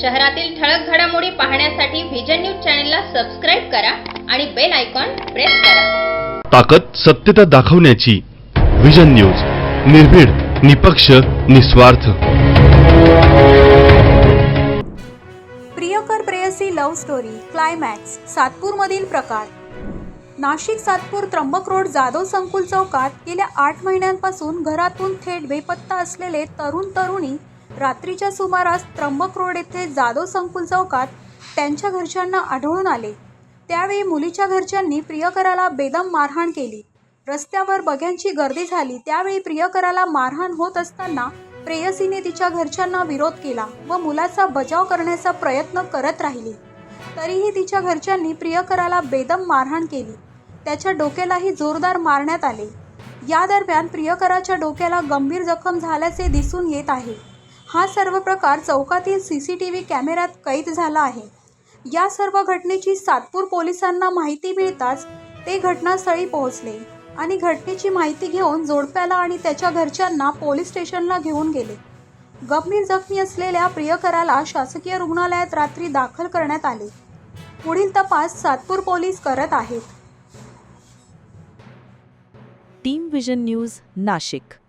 शहरातील ठळक घडामोडी पाहण्यासाठी व्हिजन न्यूज चॅनलला सबस्क्राईब करा आणि बेल आयकॉन प्रेस करा. ताकद सत्यता दाखवण्याची विजन न्यूज निर्भीड निपक्ष निस्वार्थ. प्रियकर प्रेयसी लव्ह स्टोरी क्लायमॅक्स सातपूरमधील प्रकार. नाशिक सातपूर त्र्यंबक रोड जाधव संकुल चौकात गेल्या आठ महिन्यांपासून घरातून थेट बेपत्ता असलेले तरुण तरुणी रात्रीच्या सुमारास त्र्यंबक रोड येथे जाधव संकुल चौकात त्यांच्या घरच्यांना आढळून आले. त्यावेळी मुलीच्या घरच्यांनी प्रियकराला बेदम मारहाण केली. रस्त्यावर बघ्यांची गर्दी झाली. त्यावेळी प्रियकराला मारहाण होत असताना प्रेयसीने तिच्या घरच्यांना विरोध केला व मुलाचा बचाव करण्याचा प्रयत्न करत राहिली. तरीही तिच्या घरच्यांनी प्रियकराला बेदम मारहाण केली. त्याच्या डोक्यालाही जोरदार मारण्यात आले. या दरम्यान प्रियकराच्या डोक्याला गंभीर जखम झाल्याचे दिसून येत आहे. हा सर्व प्रकार चौकातील सी सी टी व्ही कॅमेऱ्यात कैद झाला आहे. या सर्व घटनेची सातपूर पोलिसांना माहिती मिळताच ते घटनास्थळी पोहोचले आणि घटनेची माहिती घेऊन जोडप्याला आणि त्याच्या घरच्यांना पोलीस स्टेशनला घेऊन गेले. गंभीर जखमी असलेल्या प्रियकराला शासकीय रुग्णालयात रात्री दाखल करण्यात आले. पुढील तपास सातपूर पोलीस करत आहेत. Team vision news Nashik.